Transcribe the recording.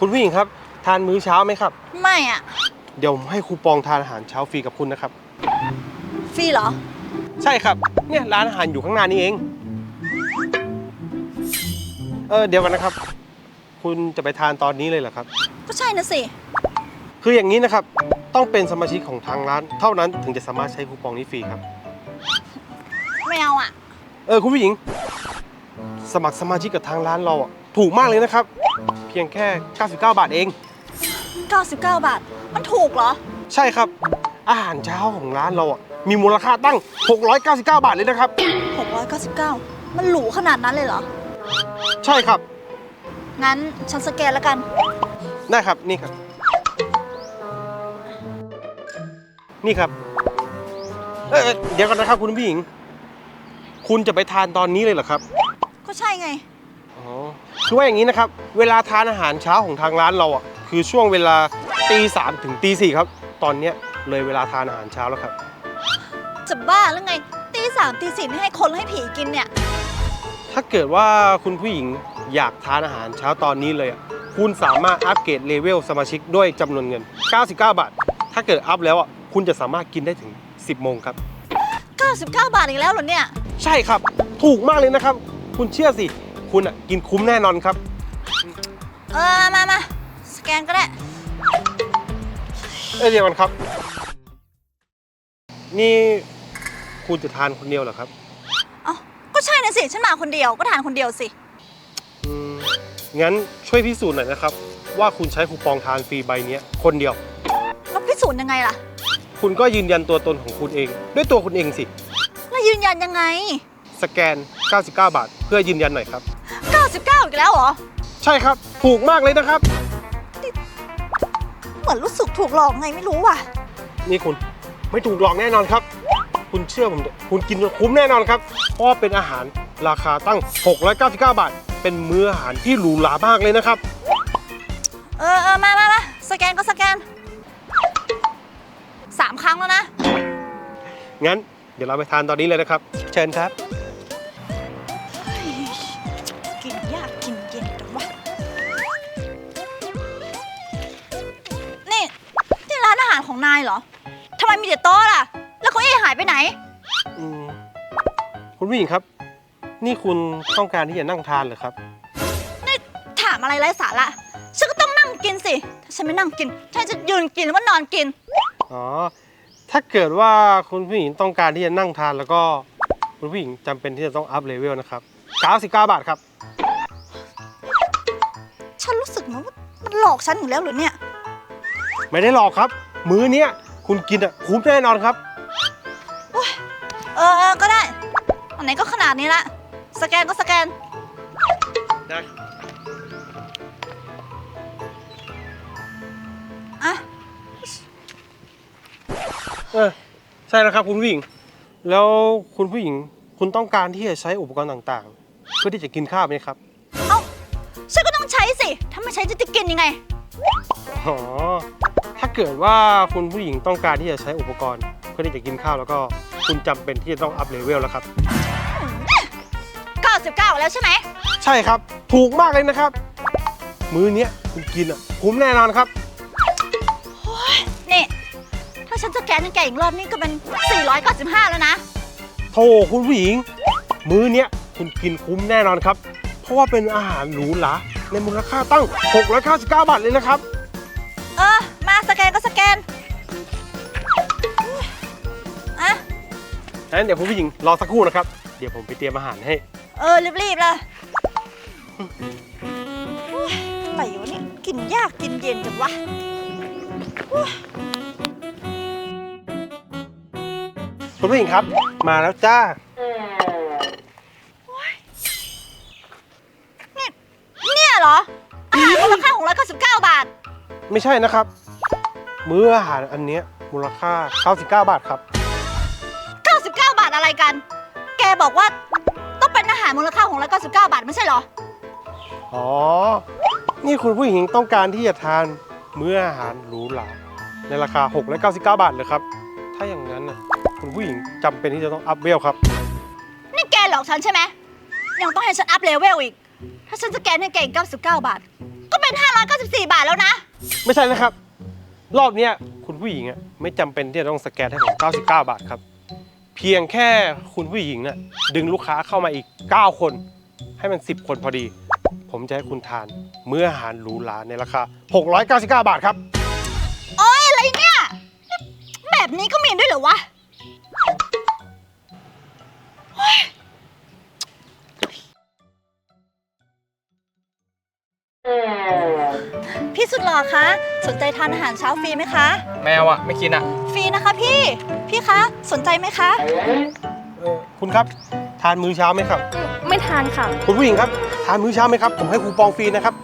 คุณผู้หญิงครับ ทานมื้อเช้าไหมครับ ไม่อะเดี๋ยวผมให้คูปองทานอาหารเช้าฟรีกับคุณนะครับ ฟรีเหรอ ใช่ครับเนี่ยร้านอาหารอยู่ข้างหน้านี้เอง เออเดี๋ยวกันนะครับ คุณจะไปทานตอนนี้เลยเหรอครับ ก็ใช่นะสิ คืออย่างนี้นะครับ ต้องเป็นสมาชิกของทางร้าน เท่านั้นถึงจะสามารถใช้คูปองนี้ฟรีครับ ไม่เอาอะเออคุณผู้หญิง สมัครสมาชิกกับทางร้านเราอะ ถูกมากเลยนะครับ เพียงแค่ 99 บาทเอง 99 บาท มันถูกเหรอ ใช่ครับ อาหารเช้าของร้านเราอะมีมูลค่าตั้ง 699 บาทเลยนะครับ 699 มันหรูขนาดนั้นเลยเหรอ ใช่ครับ งั้นฉันสแกนแล้วกัน ได้ครับ นี่ครับ นี่ครับ เออเออเดี๋ยวกันนะครับคุณผู้หญิง คุณจะไปทานตอนนี้เลยเหรอครับ ก็ใช่ไงอ๋อ คือว่าอย่างนี้นะครับ เวลาทานอาหารเช้าของทางร้านเราอะคือช่วงเวลาตีสามถึงตีสี่ครับ ตอนเนี้ยเลยเวลาทานอาหารเช้าแล้วครับ จะบ้าหรือไงตีสามตีสี่ไม่ให้คนให้ผีกินเนี่ย ถ้าเกิดว่าคุณผู้หญิงอยากทานอาหารเช้าตอนนี้เลยอะคุณสามารถอัปเกรดเลเวลสมาชิกด้วยจำนวนเงิน 99 บาท ถ้าเกิดอัพแล้วอะคุณจะสามารถกินได้ถึง 10 โมงครับ 99 บาทอีกแล้วเหรอเนี่ย ใช่ครับ ถูกมากเลยนะครับ คุณเชื่อสิ คุณอะกินคุ้มแน่นอนครับ เออ มามาสแกนก็ได้ เอ้ยเดี๋ยวกันครับ นี่คุณจะทานคนเดียวเหรอครับเอ้าก็ใช่นะสิ ฉันมาคนเดียวก็ทานคนเดียวสิ อืมงั้นช่วยพิสูจน์หน่อยนะครับ ว่าคุณใช้คูปองทานฟรีใบเนี้ยคนเดียว แล้วพิสูจน์ยังไงล่ะ คุณก็ยืนยันตัวตนของคุณเอง ด้วยตัวคุณเองสิ แล้วยืนยันยังไง สแกน 99 บาท เพื่อยืนยันหน่อยครับ 99อีกแล้วเหรอ ใช่ครับ ถูกมากเลยนะครับ เหมือนรู้สึกถูกหลอกไงไม่รู้ว่ะ นี่คุณไม่ถูกหลอกแน่นอนครับ คุณเชื่อผมเถอะคุณกินจนคุ้มแน่นอนครับ เพราะว่าเป็นอาหารราคาตั้ง 699 บาท เป็นมื้ออาหารที่หรูหรามากเลยนะครับ เออเออมามามาสแกนก็สแกนสามครั้งแล้วนะ งั้นเดี๋ยวเราไปทานตอนนี้เลยนะครับ เชิญครับ ของนายเหรอทำไมมีแต่โต๊ะล่ะ แล้วเก้าอี้หายไปไหน อืมคุณผู้หญิงครับ นี่คุณต้องการที่จะนั่งทานเหรือครับ นี่ถามอะไรไร้สาระฉันก็ต้องนั่งกินสิ ถ้าฉันไม่นั่งกินฉันจะยืนกินหรือว่านอนกิน อ๋อ ถ้าเกิดว่าคุณผู้หญิงต้องการที่จะนั่งทานแล้วก็ คุณผู้หญิงจำเป็นที่จะต้องอัพเลเวลนะครับ99บาทครับ ฉันรู้สึกนะว่ามันหลอกฉันอยู่แล้วเหรือเนี่ย ไม่ได้หลอกครับ มื้อเนี้ยคุณกินอะคุ้มแน่นอนครับ เออเออก็ได้ อันไหนก็ขนาดนี้ละ สแกนก็สแกนได้อะ เออใช่แล้วครับคุณผู้หญิง แล้วคุณผู้หญิงคุณต้องการที่จะใช้อุปกรณ์ต่างๆ เพื่อที่จะกินข้าวไหมครับ เอ้าฉันก็ต้องใช้สิ ถ้าไม่ใช้จะจะกินยังไง อ๋อถ้า เกิดว่าคุณผู้หญิงต้องการที่จะใช้อุปกรณ์ เพื่อที่จะกินข้าวแล้วก็คุณจำเป็นที่จะต้องอัพเลเวลแล้วครับ 99 แล้วใช่ไหม ใช่ครับ ถูกมากเลยนะครับ มื้อเนี้ยคุณกินอะคุ้มแน่นอนครับ นี่ ถ้าฉันจะแกนยังแกอีกรอบนี่ก็เป็น 495 แล้วนะโธ่คุณผู้หญิง มื้อเนี้ยคุณกินคุ้มแน่นอนครับ เพราะว่าเป็นอาหารหรูหราในมูลค่าตั้ง 699 บาทเลยนะครับ เออ งั้นเดี๋ยวคุณผู้หญิงรอสักครู่นะครับ เดี๋ยวผมไปเตรียมอาหารให้ เออ รีบๆเลยอุ๊ยอะไรวะเนี่ยกินยากกินเย็นจังวะอุ๊ยคุณผู้หญิงครับ มาแล้วจ้า นี่เนี่ยเหรอ อาหารมูลค่าของ199 บาท ไม่ใช่นะครับ มื้ออาหารอันเนี้ยมูลค่า 99 บาทครับ99บาท อะไรกัน แกบอกว่าต้องเป็นอาหารมูลค่าของ199 บาทไม่ใช่เหรอ อ๋อ นี่คุณผู้หญิงต้องการที่จะทานมื้ออาหารหรูหราในราคา 699 บาทเลยครับ ถ้าอย่างนั้นน่ะคุณผู้หญิงจำเป็นที่จะต้องอัพเวลครับ นี่แกหลอกฉันใช่ไหม ยังต้องให้ฉันอัพเลเวลอีก ถ้าฉันจะแกนให้แกอีก99 บาท ก็ไม่เป็น 594 บาทแล้วนะ ไม่ใช่นะครับ รอบเนี้ยคุณผู้หญิงอะไม่จำเป็นที่จะต้องสแกนให้ผม99 บาทครับ เพียงแค่คุณผู้หญิงน่ะดึงลูกค้าเข้ามาอีก 9 คน ให้มัน 10 คนพอดี ผมจะให้คุณทานเมื่ออาหารหรูหราในราคา 699 บาทครับ โอ้ยอะไรเนี่ย แบบนี้ก็มีด้วยเหรอวะ พี่สุดหล่อคะ สนใจทานอาหารเช้าฟรีไหมคะ แมวอะไม่กินอะฟรีนะคะพี่ พี่คะ สนใจไหมคะ เอ่อคุณครับ ทานมื้อเช้าไหมครับ ไม่ทานค่ะ คุณผู้หญิงครับ ทานมื้อเช้าไหมครับ ผมให้คูปองฟรีนะครับ